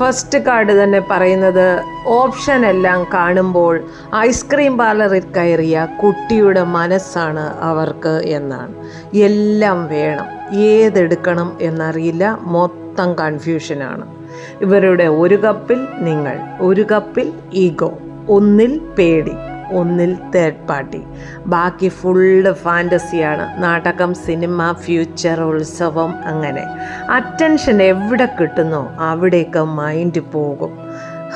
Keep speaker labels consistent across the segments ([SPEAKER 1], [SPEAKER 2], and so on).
[SPEAKER 1] First card തന്നെ പറയുന്നത് option എല്ലാം കാണുമ്പോൾ ഐസ്ക്രീം പാർലറിൽ കയറിയ കുട്ടിയുടെ മനസ്സാണ് അവർക്ക് എന്നാണ്. എല്ലാം വേണം. ഏതെടുക്കണം എന്നറിയില്ല. മൊത്തം കൺഫ്യൂഷനാണ് ഇവരുടെ ഒരു കപ്പിൽ നിങ്ങൾ ഒരു കപ്പിൽ ഈഗോ ഒന്നിൽ പേടി. ഒന്നിൽ തേർഡ് പാർട്ടി ബാക്കി ഫുള്ള് ഫാന്റസിയാണ് നാടകം സിനിമ ഫ്യൂച്ചർ ഉത്സവം അങ്ങനെ. അറ്റൻഷൻ എവിടെ കിട്ടുന്നോ അവിടേക്ക് മൈൻഡ് പോകും.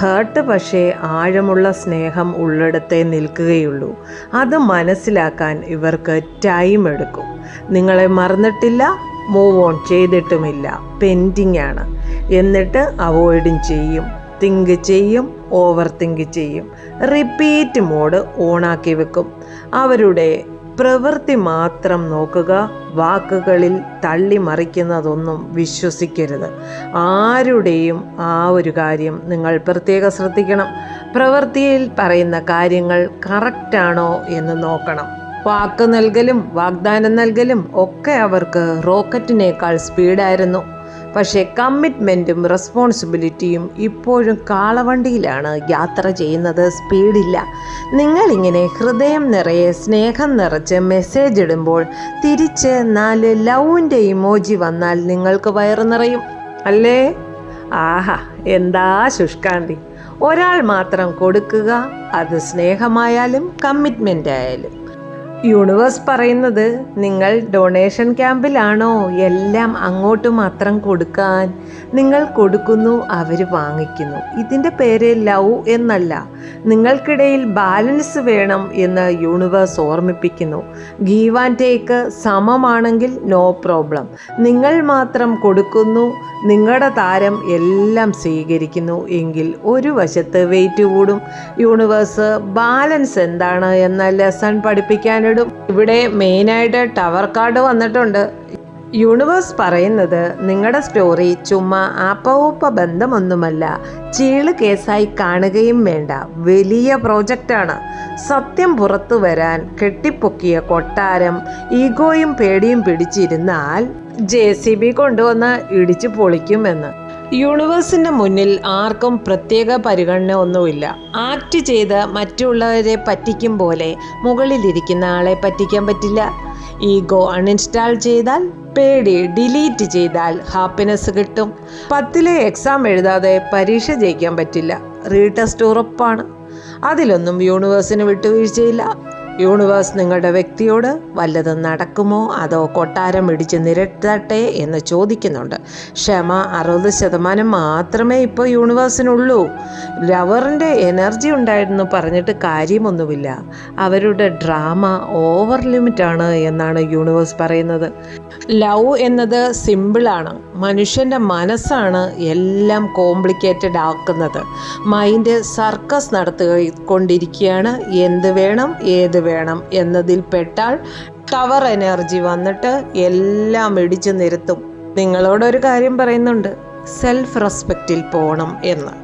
[SPEAKER 1] ഹേർട്ട് പക്ഷേ ആഴമുള്ള സ്നേഹം ഉള്ളിടത്തെ നിൽക്കുകയുള്ളൂ. അത് മനസ്സിലാക്കാൻ ഇവർക്ക് ടൈം എടുക്കും. നിങ്ങളെ മറന്നിട്ടില്ല മൂവ് ഓൺ ചെയ്തിട്ടുമില്ല. പെൻഡിങ് ആണ്. എന്നിട്ട് അവോയ്ഡും ചെയ്യും. തിങ്ക് ചെയ്യും. ഓവർ തിങ്ക് ചെയ്യും. റിപ്പീറ്റ് മോഡ് ഓണാക്കി വെക്കും. അവരുടെ പ്രവൃത്തി മാത്രം നോക്കുക. വാക്കുകളിൽ തള്ളി മറിക്കുന്നതൊന്നും വിശ്വസിക്കരുത്. ആരുടെയും ആ ഒരു കാര്യം നിങ്ങൾ പ്രത്യേകം ശ്രദ്ധിക്കണം. പ്രവൃത്തിയിൽ പറയുന്ന കാര്യങ്ങൾ കറക്റ്റാണോ എന്ന് നോക്കണം. വാക്ക് നൽകലും വാഗ്ദാനം നൽകലും ഒക്കെ അവർക്ക് റോക്കറ്റിനേക്കാൾ സ്പീഡായിരുന്നു പക്ഷേ കമ്മിറ്റ്മെന്റും റെസ്പോൺസിബിലിറ്റിയും ഇപ്പോഴും കാളവണ്ടിയിലാണ് യാത്ര ചെയ്യുന്നത്. സ്പീഡില്ല. നിങ്ങളിങ്ങനെ ഹൃദയം നിറയെ സ്നേഹം നിറച്ച് മെസ്സേജ് ഇടുമ്പോൾ തിരിച്ച് നാല് ലവിന്റെ ഇമോജി വന്നാൽ നിങ്ങൾക്ക് വയറു നിറയും. അല്ലേ? ആഹാ എന്താ ശുഷ്കാന്തി. ഒരാൾ മാത്രം കൊടുക്കുക അത് സ്നേഹമായാലും കമ്മിറ്റ്മെന്റ് ആയാലും. യൂണിവേഴ്സ് പറയുന്നത് നിങ്ങൾ ഡൊണേഷൻ ക്യാമ്പിലാണോ? എല്ലാം അങ്ങോട്ട് മാത്രം കൊടുക്കാൻ നിങ്ങൾ കൊടുക്കുന്നു അവർ വാങ്ങിക്കുന്നു. ഇതിന്റെ പേര് ലവ് എന്നല്ല. നിങ്ങൾക്കിടയിൽ ബാലൻസ് വേണം എന്ന് യൂണിവേഴ്സ് ഓർമ്മിപ്പിക്കുന്നു. ഗീവ് ആൻഡ് ടേക്ക് സമമാണെങ്കിൽ നോ പ്രോബ്ലം. നിങ്ങൾ മാത്രം കൊടുക്കുന്നു നിങ്ങളുടെ താരം എല്ലാം സ്വീകരിക്കുന്നു എങ്കിൽ ഒരു വശത്ത് വെയിറ്റ് കൂടും. യൂണിവേഴ്സ് ബാലൻസ് എന്താണ് എന്ന ലെസൺ പഠിപ്പിക്കാനിടും ഇവിടെ മെയിനായിട്ട് ടവർ കാർഡ് വന്നിട്ടുണ്ട്. യൂണിവേഴ്സ് പറയുന്നത് നിങ്ങളുടെ സ്റ്റോറി ചുമ്മാ ആപ്പവൂപ്പ ബന്ധമൊന്നുമല്ല. ചീൾ കേസായി കാണുകയും വേണ്ട. വലിയ പ്രോജക്റ്റാണ്. സത്യം പുറത്തു വരാൻ കെട്ടിപ്പൊക്കിയ കൊട്ടാരം ഈഗോയും പേടിയും പിടിച്ചിരുന്നാൽ ജെ സി ബി കൊണ്ടുവന്ന് ഇടിച്ചു പൊളിക്കുമെന്ന്. യൂണിവേഴ്സിന്റെ മുന്നിൽ ആർക്കും പ്രത്യേക പരിഗണന ഒന്നുമില്ല ആക്ട് ചെയ്ത് മറ്റുള്ളവരെ പറ്റിക്കും പോലെ മുകളിലിരിക്കുന്ന ആളെ പറ്റിക്കാൻ പറ്റില്ല. ഈഗോ അൺഇൻസ്റ്റാൾ ചെയ്താൽ പേടി ഡിലീറ്റ് ചെയ്താൽ ഹാപ്പിനെസ് കിട്ടും. പത്തിലെ എക്സാം എഴുതാതെ പരീക്ഷ ജയിക്കാൻ പറ്റില്ല. റീടെസ്റ്റ് ഉറപ്പാണ്. അതിലൊന്നും യൂണിവേഴ്സിന് വിട്ടുവീഴ്ചയില്ല. യൂണിവേഴ്സ് നിങ്ങളുടെ വ്യക്തിയോട് വല്ലതും നടക്കുമോ? അതോ കൊട്ടാരം ഇടിച്ച് നിരത്തട്ടെ എന്ന് ചോദിക്കുന്നുണ്ട്. ക്ഷമ അറുപത് ശതമാനം മാത്രമേ ഇപ്പോൾ യൂണിവേഴ്സിനുള്ളൂ. ലവറിന്റെ എനർജി ഉണ്ടായിരുന്നു പറഞ്ഞിട്ട് കാര്യമൊന്നുമില്ല. അവരുടെ ഡ്രാമ ഓവർ ലിമിറ്റാണ് എന്നാണ് യൂണിവേഴ്സ് പറയുന്നത്. ലവ് എന്നത് സിമ്പിളാണ്. മനുഷ്യന്റെ മനസ്സാണ് എല്ലാം കോംപ്ലിക്കേറ്റഡ് ആക്കുന്നത്. മൈൻഡ് സർക്കസ് നടത്തുക കൊണ്ടിരിക്കുകയാണ് എന്ത് വേണം ഏത് വേണം എന്നതിൽ പെട്ടാൽ ടവർ എനർജി വന്നിട്ട് എല്ലാം ഇടിച്ചു നിരത്തും. നിങ്ങളോടൊരു കാര്യം പറയുന്നുണ്ട്. സെൽഫ് റെസ്പെക്റ്റിൽ പോകണം എന്ന്.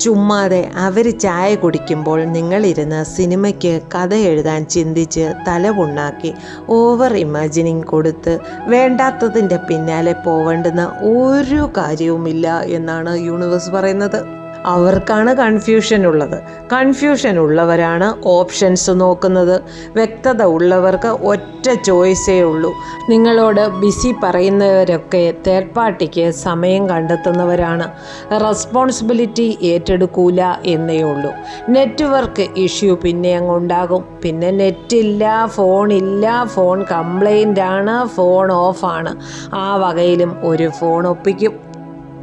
[SPEAKER 1] ചുമ്മാതെ അവർ ചായ കുടിക്കുമ്പോൾ നിങ്ങളിരുന്ന് സിനിമയ്ക്ക് കഥ എഴുതാൻ ചിന്തിച്ച് തല പുണ്ണാക്കി ഓവർ ഇമാജിനിങ് കൊടുത്ത് വേണ്ടാത്തതിന്റെ പിന്നാലെ പോവേണ്ടുന്ന ഒരു കാര്യവുമില്ല എന്നാണ് യൂണിവേഴ്സ് പറയുന്നത്. അവർക്കാണ് കൺഫ്യൂഷൻ ഉള്ളത്. കൺഫ്യൂഷൻ ഉള്ളവരാണ് ഓപ്ഷൻസ് നോക്കുന്നത്. വ്യക്തത ഉള്ളവർക്ക് ഒറ്റ ചോയ്സേ ഉള്ളൂ. നിങ്ങളോട് ബിസി പറയുന്നവരൊക്കെ തേർഡ് പാർട്ടിക്ക് സമയം കണ്ടെത്തുന്നവരാണ്. റെസ്പോൺസിബിലിറ്റി ഏറ്റെടുക്കൂല എന്നേ ഉള്ളൂ. നെറ്റ്വർക്ക് ഇഷ്യൂ പിന്നെ അങ്ങ് ഉണ്ടാകും പിന്നെ നെറ്റില്ല ഫോണില്ല ഫോൺ കംപ്ലൈന്റ് ആണ് ഫോൺ ഓഫാണ് ആ വകയിലും ഒരു ഫോൺ ഒപ്പിക്കും.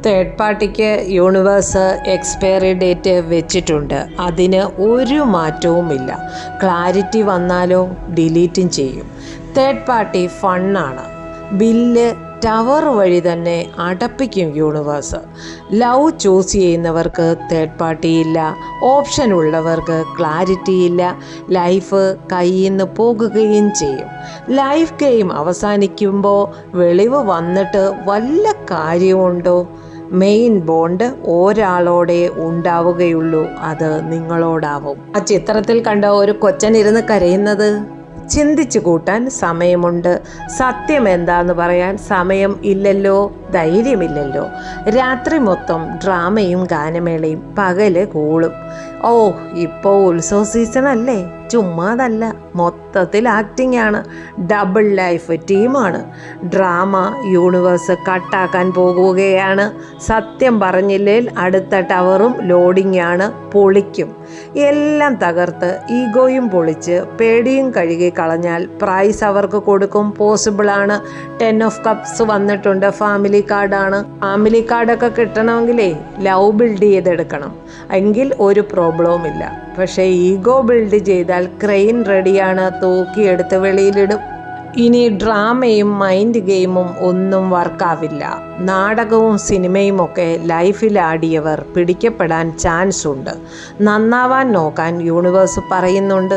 [SPEAKER 1] തേർഡ് പാർട്ടിക്ക് യൂണിവേഴ്സ് എക്സ്പയറി ഡേറ്റ് വെച്ചിട്ടുണ്ട്. അതിന് ഒരു മാറ്റവുമില്ല. ക്ലാരിറ്റി വന്നാലോ ഡിലീറ്റും ചെയ്യും. തേർഡ് പാർട്ടി ഫണ്ണാണ് ബില്ല് ടവർ വഴി തന്നെ അടപ്പിക്കും യൂണിവേഴ്സ് ലവ് ചൂസ് ചെയ്യുന്നവർക്ക് തേർഡ് പാർട്ടി ഇല്ല. ഓപ്ഷൻ ഉള്ളവർക്ക് ക്ലാരിറ്റി ഇല്ല. ലൈഫ് കയ്യിൽ നിന്ന് പോകുകയും ചെയ്യും. ലൈഫ് ഗെയിം അവസാനിക്കുമ്പോൾ വെളിവ് വന്നിട്ട് വല്ല കാര്യമുണ്ടോ? മെയിൻ ബോണ്ട് ഒരാളോടെ ഉണ്ടാവുകയുള്ളൂ. അത് നിങ്ങളോടാവും. ആ ചിത്രത്തിൽ കണ്ട ഒരു കൊച്ചൻ ഇരുന്ന് കരയുന്നത് ചിന്തിച്ചു കൂട്ടാൻ സമയമുണ്ട്. സത്യം എന്താന്ന് പറയാൻ സമയം ഇല്ലല്ലോ. ധൈര്യമില്ലല്ലോ. രാത്രി മൊത്തം ഡ്രാമയും ഗാനമേളയും പകൽ കൂളും. ഓ ഇപ്പോൾ ഉത്സവ സീസൺ അല്ലേ ചുമ്മാതല്ല മൊത്തത്തിൽ ആക്ടിംഗ് ആണ് ഡബിൾ ലൈഫ് ടീമാണ്. ഡ്രാമ യൂണിവേഴ്സ് കട്ടാക്കാൻ പോകുകയാണ്. സത്യം പറഞ്ഞില്ലേൽ അടുത്ത ടവറും ലോഡിംഗ് ആണ് പൊളിക്കും. എല്ലാം തകർത്ത് ഈഗോയും പൊളിച്ച് പേടിയും കഴുകി കളഞ്ഞാൽ പ്രൈസ് അവർക്ക് കൊടുക്കും. പോസിബിളാണ്. ടെൻ ഓഫ് കപ്സ് വന്നിട്ടുണ്ട് ഫാമിലി കാർഡാണ്. ഫാമിലി കാർഡൊക്കെ കിട്ടണമെങ്കിലേ ലവ് ബിൽഡ് ചെയ്തെടുക്കണം. എങ്കിൽ ഒരു പ്രോബ്ലവും ഇല്ല. പക്ഷേ ഈഗോ ബിൽഡ് ചെയ്താൽ ക്രെയിൻ റെഡിയാണ്. തൂക്കിയെടുത്ത് വെളിയിലിടും. ഇനി ഡ്രാമയും മൈൻഡ് ഗെയിമും ഒന്നും വർക്കാവില്ല. നാടകവും സിനിമയും ഒക്കെ ലൈഫിലാടിയവർ പിടിക്കപ്പെടാൻ ചാൻസ് ഉണ്ട്. നന്നാവാൻ നോക്കാൻ യൂണിവേഴ്സ് പറയുന്നുണ്ട്.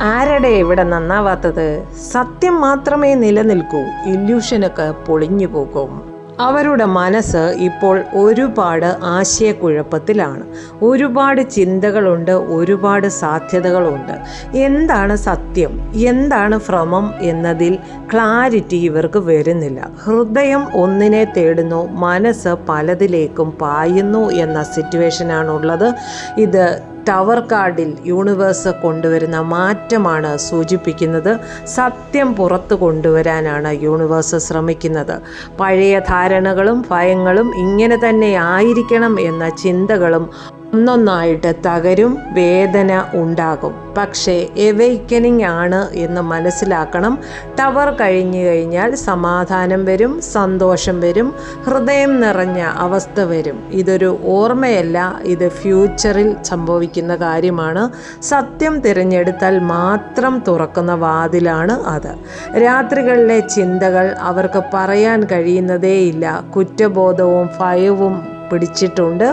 [SPEAKER 1] ആരുടെ ഇവിടെ നന്നാവാത്തത്? സത്യം മാത്രമേ നിലനിൽക്കൂ. ഇല്യൂഷനൊക്കെ പൊളിഞ്ഞു പോകും. അവരുടെ മനസ്സ് ഇപ്പോൾ ഒരുപാട് ആശയക്കുഴപ്പത്തിലാണ്. ഒരുപാട് ചിന്തകളുണ്ട് ഒരുപാട് സാധ്യതകളുണ്ട്. എന്താണ് സത്യം? എന്താണ് ഭ്രമം എന്നതിൽ ക്ലാരിറ്റി ഇവർക്ക് വരുന്നില്ല. ഹൃദയം ഒന്നിനെ തേടുന്നു മനസ്സ് പലതിലേക്കും പായുന്നു എന്ന സിറ്റുവേഷനാണുള്ളത് ഇത് ടവർ കാർഡിൽ യൂണിവേഴ്സ് കൊണ്ടുവരുന്ന മാറ്റമാണ് സൂചിപ്പിക്കുന്നത്. സത്യം പുറത്തു കൊണ്ടുവരാനാണ് യൂണിവേഴ്സ് ശ്രമിക്കുന്നത്. പഴയ ധാരണകളും ഭയങ്ങളും ഇങ്ങനെ തന്നെ ആയിരിക്കണം എന്ന ചിന്തകളും ഒന്നൊന്നായിട്ട് തകരും വേദന ഉണ്ടാകും. പക്ഷേ എവൈക്കനിങ് ആണ് എന്ന് മനസ്സിലാക്കണം. ടവർ കഴിഞ്ഞു കഴിഞ്ഞാൽ സമാധാനം വരും സന്തോഷം വരും ഹൃദയം നിറഞ്ഞ അവസ്ഥ വരും. ഇതൊരു ഓർമ്മയല്ല ഇത് ഫ്യൂച്ചറിൽ സംഭവിക്കുന്ന കാര്യമാണ്. സത്യം തിരഞ്ഞെടുത്താൽ മാത്രം തുറക്കുന്ന വാതിലാണ് അത്. രാത്രികളിലെ ചിന്തകൾ അവർക്ക് പറയാൻ കഴിയുന്നതേയില്ല. കുറ്റബോധവും ഭയവും പിടിച്ചിട്ടുണ്ട്.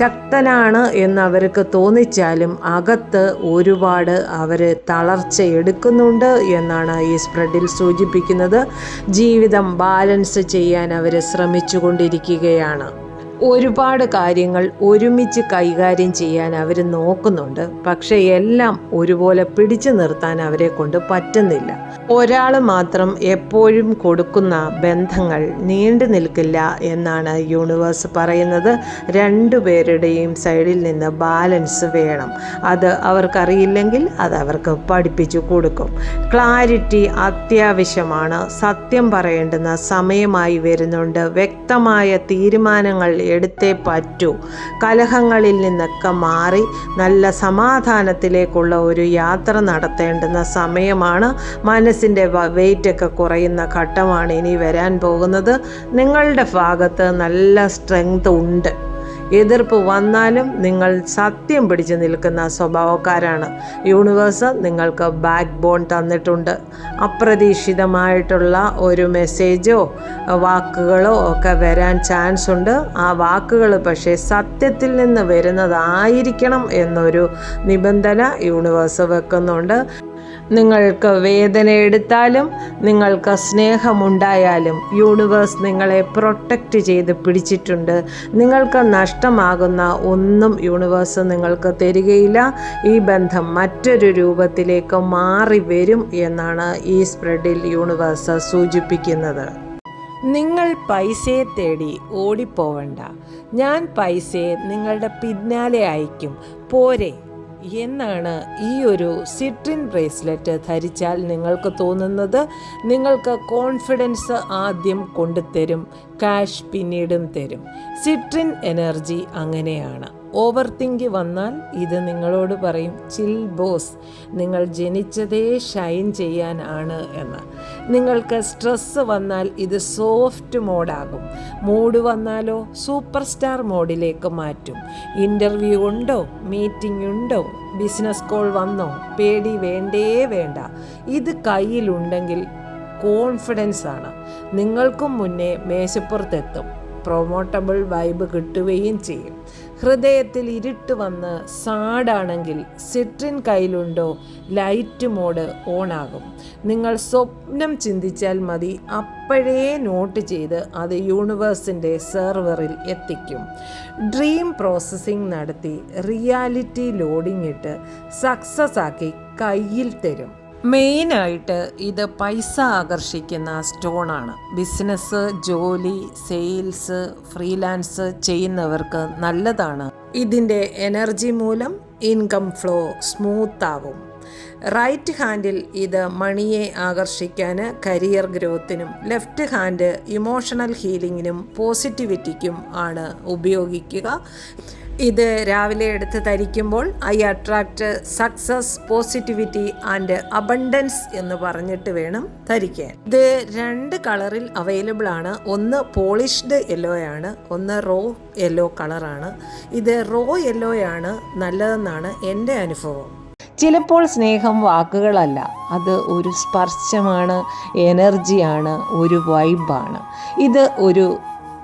[SPEAKER 1] ശക്തനാണ് എന്ന് അവർക്ക് തോന്നിച്ചാലും അകത്ത് ഒരുപാട് അവർ തളർച്ച എടുക്കുന്നുണ്ട് എന്നാണ് ഈ സ്പ്രെഡിൽ സൂചിപ്പിക്കുന്നത്. ജീവിതം ബാലൻസ് ചെയ്യാൻ അവർ ശ്രമിച്ചു കൊണ്ടിരിക്കുകയാണ് ഒരുപാട് കാര്യങ്ങൾ ഒരുമിച്ച് കൈകാര്യം ചെയ്യാൻ അവർ നോക്കുന്നുണ്ട്. പക്ഷേ എല്ലാം ഒരുപോലെ പിടിച്ചു നിർത്താൻ അവരെ കൊണ്ട് പറ്റുന്നില്ല. ഒരാൾ മാത്രം എപ്പോഴും കൊടുക്കുന്ന ബന്ധങ്ങൾ നീണ്ടു നിൽക്കില്ല എന്നാണ് യൂണിവേഴ്സ് പറയുന്നത്. രണ്ടുപേരുടെയും സൈഡിൽ നിന്ന് ബാലൻസ് വേണം. അത് അവർക്കറിയില്ലെങ്കിൽ അത് അവർക്ക് പഠിപ്പിച്ചു കൊടുക്കും. ക്ലാരിറ്റി അത്യാവശ്യമാണ്. സത്യം പറയേണ്ടുന്ന സമയമായി വരുന്നുണ്ട്. വ്യക്തമായ തീരുമാനങ്ങൾ എടുത്തേ പറ്റൂ. കലഹങ്ങളിൽ നിന്നൊക്കെ മാറി നല്ല സമാധാനത്തിലേക്കുള്ള ഒരു യാത്ര നടത്തേണ്ടുന്ന സമയമാണ്. മനസ്സിന്റെ വെയിറ്റൊക്കെ കുറയുന്ന ഘട്ടമാണ് ഇനി വരാൻ പോകുന്നത്. നിങ്ങളുടെ ഭാഗത്ത് നല്ല സ്ട്രെങ്ത് ഉണ്ട്. എതിർപ്പ് വന്നാലും നിങ്ങൾ സത്യം പിടിച്ചു നിൽക്കുന്ന സ്വഭാവക്കാരാണ്. യൂണിവേഴ്സ് നിങ്ങൾക്ക് ബാക്ക് ബോൺ തന്നിട്ടുണ്ട്. അപ്രതീക്ഷിതമായിട്ടുള്ള ഒരു മെസ്സേജോ വാക്കുകളോ ഒക്കെ വരാൻ ചാൻസ് ഉണ്ട്. ആ വാക്കുകൾ പക്ഷേ സത്യത്തിൽ നിന്ന് വരുന്നതായിരിക്കണം എന്നൊരു നിബന്ധന യൂണിവേഴ്സ് വെക്കുന്നുണ്ട്. നിങ്ങൾക്ക് വേദന എടുത്താലും നിങ്ങൾക്ക് സ്നേഹമുണ്ടായാലും യൂണിവേഴ്സ് നിങ്ങളെ പ്രൊട്ടക്റ്റ് ചെയ്ത് പിടിച്ചിട്ടുണ്ട്. നിങ്ങൾക്ക് നഷ്ടമാകുന്ന ഒന്നും യൂണിവേഴ്സ് നിങ്ങൾക്ക് തരികയില്ല. ഈ ബന്ധം മറ്റൊരു രൂപത്തിലേക്ക് മാറി വരും എന്നാണ് ഈ സ്പ്രെഡിൽ യൂണിവേഴ്സ് സൂചിപ്പിക്കുന്നത്. നിങ്ങൾ പൈസയെ തേടി ഓടിപ്പോവണ്ട. ഞാൻ പൈസയെ നിങ്ങളുടെ പിന്നാലെ അയക്കും പോരെ. എന്നാണ് ഈ ഒരു സിട്രിൻ ബ്രേസ്ലെറ്റ് ധരിച്ചാൽ നിങ്ങൾക്ക് തോന്നുന്നത്. നിങ്ങൾക്ക് കോൺഫിഡൻസ് ആദ്യം കൊണ്ടുതരും കാഷ് പിന്നീടും തരും. സിട്രിൻ എനർജി അങ്ങനെയാണ്. ഓവർ തിങ്ക് വന്നാൽ ഇത് നിങ്ങളോട് പറയും ചിൽ ബോസ് നിങ്ങൾ ജനിച്ചതേ ഷൈൻ ചെയ്യാനാണ് എന്ന്. നിങ്ങൾക്ക് സ്ട്രെസ്സ് വന്നാൽ ഇത് സോഫ്റ്റ് മോഡാകും. മൂഡ് വന്നാലോ സൂപ്പർ സ്റ്റാർ മോഡിലേക്ക് മാറ്റും. ഇന്റർവ്യൂ ഉണ്ടോ? മീറ്റിംഗ് ഉണ്ടോ? ബിസിനസ് കോൾ വന്നോ? പേടി വേണ്ടേ വേണ്ട. ഇത് കയ്യിലുണ്ടെങ്കിൽ കോൺഫിഡൻസ് ആണ്. നിങ്ങൾക്കും മുന്നേ മേശപ്പുറത്തെത്തും. പ്രൊമോട്ടബിൾ വൈബ് കിട്ടുകയും ചെയ്യും. ഹൃദയത്തിൽ ഇരുട്ട് വന്ന് സാഡാണെങ്കിൽ സിട്രിൻ കയ്യിലുണ്ടോ? ലൈറ്റ് മോഡ് ഓണാകും. നിങ്ങൾ സ്വപ്നം ചിന്തിച്ചാൽ മതി. അപ്പോഴേ നോട്ട് ചെയ്ത് അത് യൂണിവേഴ്സിന്റെ സെർവറിൽ എത്തിക്കും. ഡ്രീം പ്രോസസ്സിംഗ് നടത്തി റിയാലിറ്റി ലോഡിംഗ് ഇട്ട് സക്സസ് ആക്കി കയ്യിൽ തരും. മെയിനായിട്ട് ഇത് പൈസ ആകർഷിക്കുന്ന സ്റ്റോണാണ്. ബിസിനസ് ജോലി സെയിൽസ് ഫ്രീലാൻസ് ചെയ്യുന്നവർക്ക് നല്ലതാണ്. ഇതിന്റെ എനർജി മൂലം ഇൻകം ഫ്ലോ സ്മൂത്ത് ആവും റൈറ്റ് ഹാൻഡിൽ ഇത് മണിയെ ആകർഷിക്കാൻ കരിയർ ഗ്രോത്തിനും ലെഫ്റ്റ് ഹാൻഡ് ഇമോഷണൽ ഹീലിങ്ങിനും പോസിറ്റിവിറ്റിക്കും ആണ് ഉപയോഗിക്കുക. ഇത് രാവിലെ എടുത്ത് ധരിക്കുമ്പോൾ I attract success positivity and abundance എന്ന് പറഞ്ഞിട്ട് വേണം ധരിക്കാൻ. ഇത് രണ്ട് കളറിൽ അവൈലബിൾ ആണ്. ഒന്ന് പോളിഷ്ഡ് യെല്ലോ ആണ്. ഒന്ന് റോ യെല്ലോ കളറാണ് ഇത് റോ യെല്ലോ ആണ് നല്ലതെന്നാണ് എന്റെ അനുഭവം. ചിലപ്പോൾ സ്നേഹം വാക്കുകളല്ല. അത് ഒരു സ്പർശമാണ് എനർജിയാണ് ഒരു വൈബാണ് ഇത് ഒരു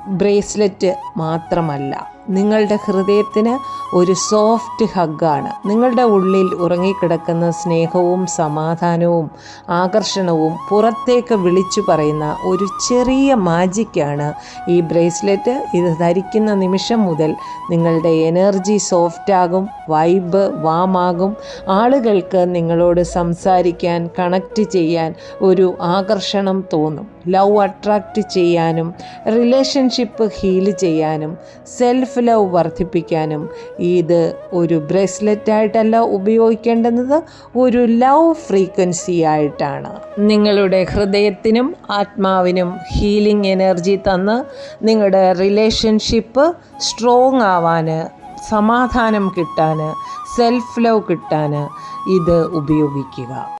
[SPEAKER 1] ബ്രേസ്ലെറ്റ് മാത്രമല്ല. നിങ്ങളുടെ ഹൃദയത്തിന് ഒരു സോഫ്റ്റ് ഹഗ്ഗാണ് നിങ്ങളുടെ ഉള്ളിൽ ഉറങ്ങിക്കിടക്കുന്ന സ്നേഹവും സമാധാനവും ആകർഷണവും പുറത്തേക്ക് വിളിച്ചു പറയുന്ന ഒരു ചെറിയ മാജിക്കാണ് ഈ ബ്രേസ്ലെറ്റ്. ഇത് ധരിക്കുന്ന നിമിഷം മുതൽ നിങ്ങളുടെ എനർജി സോഫ്റ്റാകും വൈബ് വാമാകും. ആളുകൾക്ക് നിങ്ങളോട് സംസാരിക്കാൻ കണക്റ്റ് ചെയ്യാൻ ഒരു ആകർഷണം തോന്നും. ലവ് അട്രാക്റ്റ് ചെയ്യാനും റിലേഷൻഷിപ്പ് ഹീൽ ചെയ്യാനും സെൽഫ് ലവ് വർദ്ധിപ്പിക്കാനും ഇത് ഒരു ബ്രേസ്ലെറ്റ് ആയിട്ടല്ല ഉപയോഗിക്കേണ്ടുന്നത് ഒരു ലവ് ഫ്രീക്വൻസി ആയിട്ടാണ്. നിങ്ങളുടെ ഹൃദയത്തിനും ആത്മാവിനും ഹീലിംഗ് എനർജി തന്ന് നിങ്ങളുടെ റിലേഷൻഷിപ്പ് സ്ട്രോങ് ആവാൻ സമാധാനം കിട്ടാൻ സെൽഫ് ലവ് കിട്ടാൻ ഇത് ഉപയോഗിക്കുക.